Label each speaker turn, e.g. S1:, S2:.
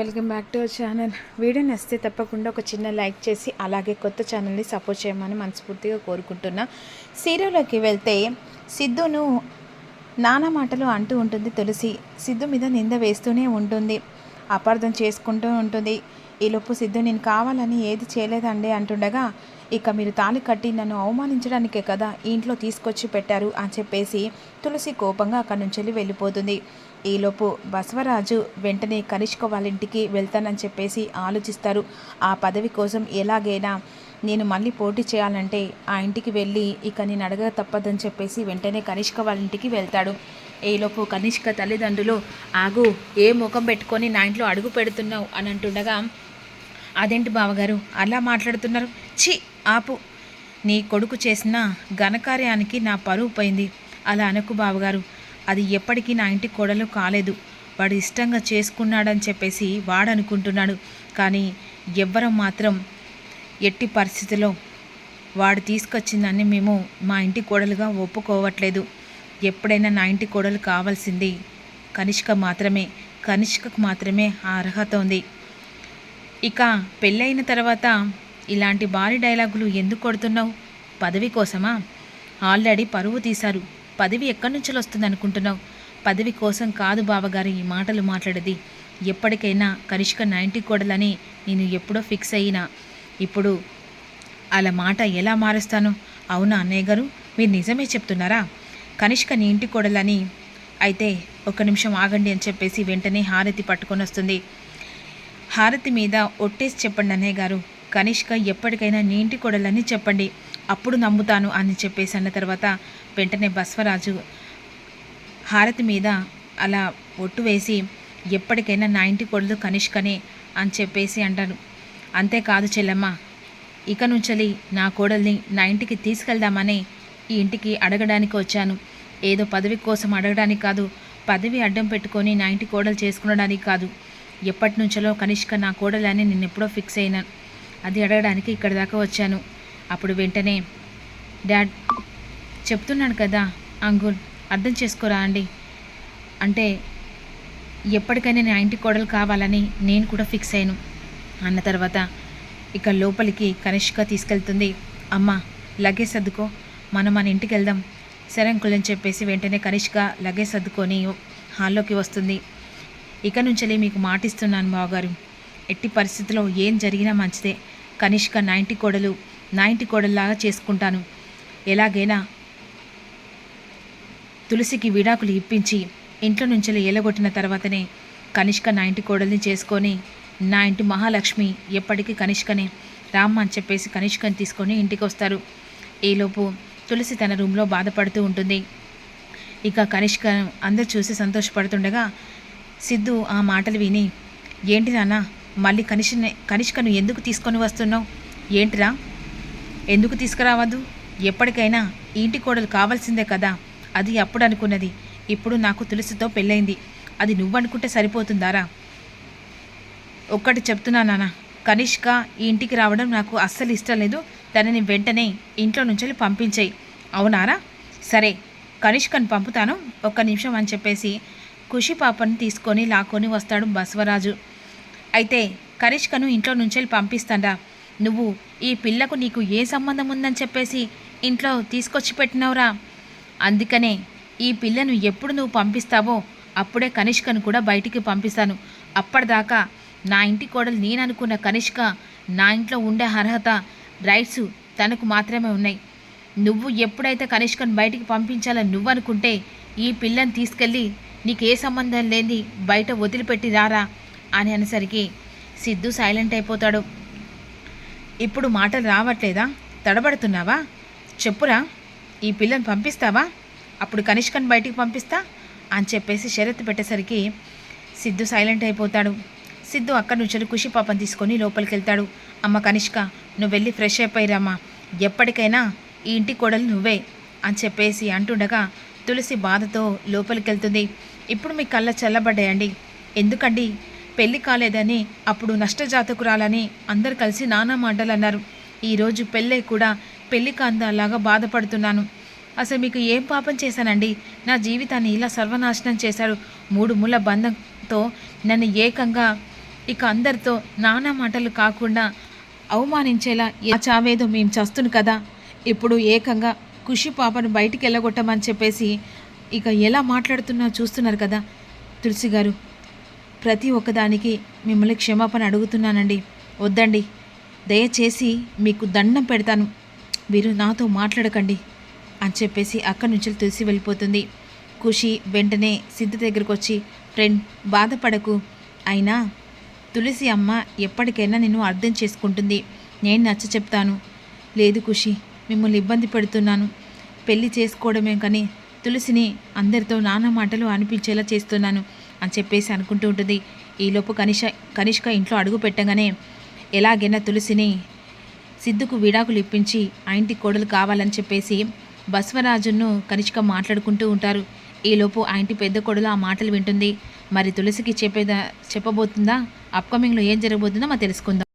S1: Welcome back to our channel. Video నచ్చితే తప్పకుండా ఒక చిన్న లైక్ చేసి అలాగే కొత్త ఛానల్ని సపోర్ట్ చేయమని మనస్ఫూర్తిగా కోరుకుంటున్నా. సీరియల్లోకి వెళ్తే సిద్ధును నానా మాటలు అంటూ ఉంటుంది తులసి. సిద్ధు మీద నింద వేస్తూనే ఉంటుంది. అపార్థం చేసుకుంటూ ఉంటుంది. ఈలోపు సిద్ధు నేను కావాలని ఏది చేయలేదండి అంటుండగా ఇక మీరు తాళి కట్టి నన్ను అవమానించడానికే కదా ఇంట్లో తీసుకొచ్చి పెట్టారు అని చెప్పేసి తులసి కోపంగా అక్కడి నుంచి వెళ్ళిపోతుంది. ఈలోపు బసవరాజు వెంటనే కనిష్క వాళ్ళ ఇంటికి వెళ్తానని చెప్పేసి ఆలోచిస్తారు. ఆ పదవి కోసం ఎలాగైనా నేను మళ్ళీ పోటీ చేయాలంటే ఆ ఇంటికి వెళ్ళి ఇక నేను అడగ తప్పదని చెప్పేసి వెంటనే కనిష్క వాళ్ళ ఇంటికి వెళ్తాడు. ఈలోపు కనిష్క తల్లిదండ్రులు ఆగు ఏ ముఖం పెట్టుకొని నా ఇంట్లో అడుగు పెడుతున్నావు? అని అంటుండగా అదేంటి బావగారు అలా మాట్లాడుతున్నారు? ఛీ ఆపు నీ కొడుకు చేసిన ఘనకార్యానికి నా పరువు పోయింది. అలా అనకు బావగారు. అది ఎప్పటికీ నా ఇంటి కోడలు కాలేదు. వాడు ఇష్టంగా చేసుకున్నాడని చెప్పేసి వాడనుకుంటున్నాడు. కానీ ఎవ్వరం మాత్రం ఎట్టి పరిస్థితిలో వాడు తీసుకొచ్చిందని మేము మా ఇంటి కోడలుగా ఒప్పుకోవట్లేదు. ఎప్పుడైనా నా ఇంటి కోడలు కావాల్సింది కనిష్క మాత్రమే. కనిష్కకు మాత్రమే ఆ అర్హత ఉంది. ఇక పెళ్ళైన తర్వాత ఇలాంటి భారీ డైలాగులు ఎందుకు కొడుతున్నావు? పదవి కోసమా? ఆల్రెడీ పరువు తీశారు. పదవి ఎక్కడి నుంచి వస్తుంది అనుకుంటున్నావు పదవి కోసం కాదు బావగారు ఈ మాటలు మాట్లాడేది. ఎప్పటికైనా కనిష్క నైంటీ కోడలని నేను ఎప్పుడో ఫిక్స్ అయినా. ఇప్పుడు అలా మాట ఎలా మారుస్తాను? అవునా అన్నయ్య గారు? మీరు నిజమే చెప్తున్నారా? కనిష్క నీ ఇంటి కోడలని అయితే ఒక నిమిషం ఆగండి అని చెప్పేసి వెంటనే హారతి పట్టుకొని వస్తుంది. హారతి మీద ఒట్టేసి చెప్పండి అన్నయ్య గారు. కనిష్క ఎప్పటికైనా నీ ఇంటి కొడలని చెప్పండి. అప్పుడు నమ్ముతాను అని చెప్పేసి అన్న తర్వాత వెంటనే బస్వరాజు హారతి మీద అలా ఒట్టు వేసి ఎప్పటికైనా నా ఇంటి కొడలు కనిష్కనే అని చెప్పేసి అంటాడు. అంతేకాదు చెల్లమ్మ ఇక నుంచి నా కోడల్ని నా ఇంటికి తీసుకెళ్దామని ఈ ఇంటికి అడగడానికి వచ్చాను. ఏదో పదవి కోసం అడగడానికి కాదు పదవి అడ్డం పెట్టుకొని నా ఇంటి కోడలు చేసుకునడానికి కాదు. ఎప్పటి నుంచో కనిష్క నా కోడలని నేను ఎప్పుడో ఫిక్స్ అయినాను అది అడగడానికి ఇక్కడి దాకా వచ్చాను. అప్పుడు వెంటనే డాడ్ చెప్తున్నాను కదా అంగుల్ అర్థం చేసుకోరా అండి? అంటే ఎప్పటికైనా నా ఇంటి కోడలు కావాలని నేను కూడా ఫిక్స్ అయ్యాను. అన్న తర్వాత ఇక లోపలికి కనిష్క తీసుకెళ్తుంది. అమ్మ లగేజ్ సర్దుకో. మనం మన ఇంటికి వెళ్దాం. సరే అంకుల్ అని చెప్పేసి వెంటనే కనిష్క లగేజ్ సర్దుకొని హాల్లోకి వస్తుంది. ఇక నుంచెలే మీకు మాటిస్తున్నాను బావగారు. ఎట్టి పరిస్థితిలో ఏం జరిగినా మంచిదే. కనిష్క నైంటీ కోడలు నైంటీ కోడల్లాగా చేసుకుంటాను. ఎలాగైనా తులసికి విడాకులు ఇప్పించి ఇంట్లో నుంచి ఎలగొట్టిన తర్వాతనే కనిష్క నా ఇంటి కోడల్ని చేసుకొని నా ఇంటి మహాలక్ష్మి ఎప్పటికీ కనిష్కనే. రామ్మ అని చెప్పేసి కనిష్కని తీసుకొని ఇంటికి వస్తారు ఈలోపు తులసి తన రూమ్లో బాధపడుతూ ఉంటుంది. ఇక కనిష్క అందరు చూసి సంతోషపడుతుండగా సిద్ధు ఆ మాటలు విని ఏంటి నాన్న మళ్ళీ కనిష్ కనిష్కను ఎందుకు తీసుకొని వస్తున్నావు? ఏంటిరా? ఎందుకు తీసుకురావద్దు? ఎప్పటికైనా ఇంటి కోడలు కావాల్సిందే కదా. అది అప్పుడు అనుకున్నది. ఇప్పుడు నాకు తులసితో పెళ్ళైంది. అది నువ్వనుకుంటే సరిపోతుందారా? ఒక్కటి చెప్తున్నా నాన్న కనిష్క ఈ ఇంటికి రావడం నాకు అస్సలు ఇష్టం లేదు. తనని వెంటనే ఇంట్లో నుంచి పంపించేయి. అవునారా? సరే కనిష్కను పంపుతాను. ఒక్క నిమిషం అని చెప్పేసి ఖుషి పాపని తీసుకొని లాక్కొని వస్తాడు బసవరాజు. అయితే కనిష్కను ఇంట్లో నుంచి పంపిస్తాడా. నువ్వు ఈ పిల్లకు నీకు ఏ సంబంధం ఉందని చెప్పేసి ఇంట్లో తీసుకొచ్చి పెట్టినవురా. అందుకనే ఈ పిల్లను ఎప్పుడు నువ్వు పంపిస్తావో అప్పుడే కనిష్కను కూడా బయటికి పంపిస్తాను. అప్పటిదాకా నా ఇంటి కోడలు నేననుకున్న కనిష్క నా ఇంట్లో ఉండే అర్హత రైట్స్ తనకు మాత్రమే ఉన్నాయి. నువ్వు ఎప్పుడైతే కనిష్కను బయటికి పంపించాలని నువ్వు అనుకుంటే ఈ పిల్లని తీసుకెళ్ళి నీకు ఏ సంబంధం లేని బయట వదిలిపెట్టి రారా. అని అనేసరికి సిద్ధు సైలెంట్ అయిపోతాడు. ఇప్పుడు మాటలు రావట్లేదా? తడబడుతున్నావా? చెప్పురా ఈ పిల్లని పంపిస్తావా? అప్పుడు కనిష్కని బయటికి పంపిస్తా అని చెప్పేసి షరత్ పెట్టేసరికి సిద్ధు సైలెంట్ అయిపోతాడు. సిద్ధు అక్కడి నుంచి ఖుషి పాపం తీసుకొని లోపలికి వెళ్తాడు అమ్మ కనిష్క నువ్వు వెళ్ళి ఫ్రెష్ అయిపోయిరమ్మా. ఎప్పటికైనా ఈ ఇంటి కోడలు నువ్వే అని చెప్పేసి అంటుండగా తులసి బాధతో లోపలికి వెళ్తుంది ఇప్పుడు మీ కళ్ళ చల్లబడ్డాయండి. ఎందుకండి? పెళ్ళి కాలేదని అప్పుడు నష్టజాతకురాలని అందరు కలిసి నానా మాటలు అన్నారు ఈరోజు పెళ్ళే కూడా పెళ్ళి కాందాలాగా బాధపడుతున్నాను. అసలు మీకు ఏం పాపం చేశానండి? నా జీవితాన్ని ఇలా సర్వనాశనం చేశాడు మూడు ముళ్ళ బంధంతో నన్ను ఏకంగా ఇక అందరితో నానా మాటలు కాకుండా అవమానించేలా ఏ చావేదో మేము చస్తును కదా. ఇప్పుడు ఏకంగా ఖుషి పాపను బయటికి వెళ్ళగొట్టమని చెప్పేసి ఇక ఎలా మాట్లాడుతున్నా చూస్తున్నారు కదా తులసి గారు ప్రతి ఒక్కదానికి మిమ్మల్ని క్షమాపణ అడుగుతున్నానండి. వద్దండి. దయచేసి మీకు దండం పెడతాను. మీరు నాతో మాట్లాడకండి అని చెప్పేసి అక్కడి నుంచి తులసి వెళ్ళిపోతుంది. ఖుషి వెంటనే సిద్ధ దగ్గరకు వచ్చి ఫ్రెండ్ బాధపడకు. అయినా తులసి అమ్మ ఎప్పటికైనా నిన్ను అర్థం చేసుకుంటుంది. నేను నచ్చ చెప్తాను. లేదు ఖుషి మిమ్మల్ని ఇబ్బంది పెడుతున్నాను. పెళ్ళి చేసుకోవడమే కానీ తులసిని అందరితో నానా మాటలు అనిపించేలా చేస్తున్నాను. అని చెప్పేసి అనుకుంటూ ఉంటుంది. ఈలోపు కనిష కనిష్క ఇంట్లో అడుగు పెట్టగానే ఎలాగైనా తులసిని సిద్ధుకు విడాకులు ఇప్పించి ఆ ఇంటి కోడలు కావాలని చెప్పేసి బస్వరాజును కనిష్క మాట్లాడుకుంటూ ఉంటారు. ఈలోపు ఆ ఇంటి పెద్ద కొడలు ఆ మాటలు వింటుంది. మరి తులసికి చెప్పేదా చెప్పబోతుందా? అప్కమింగ్లో ఏం జరగబోతుందో మనం తెలుసుకుందాం.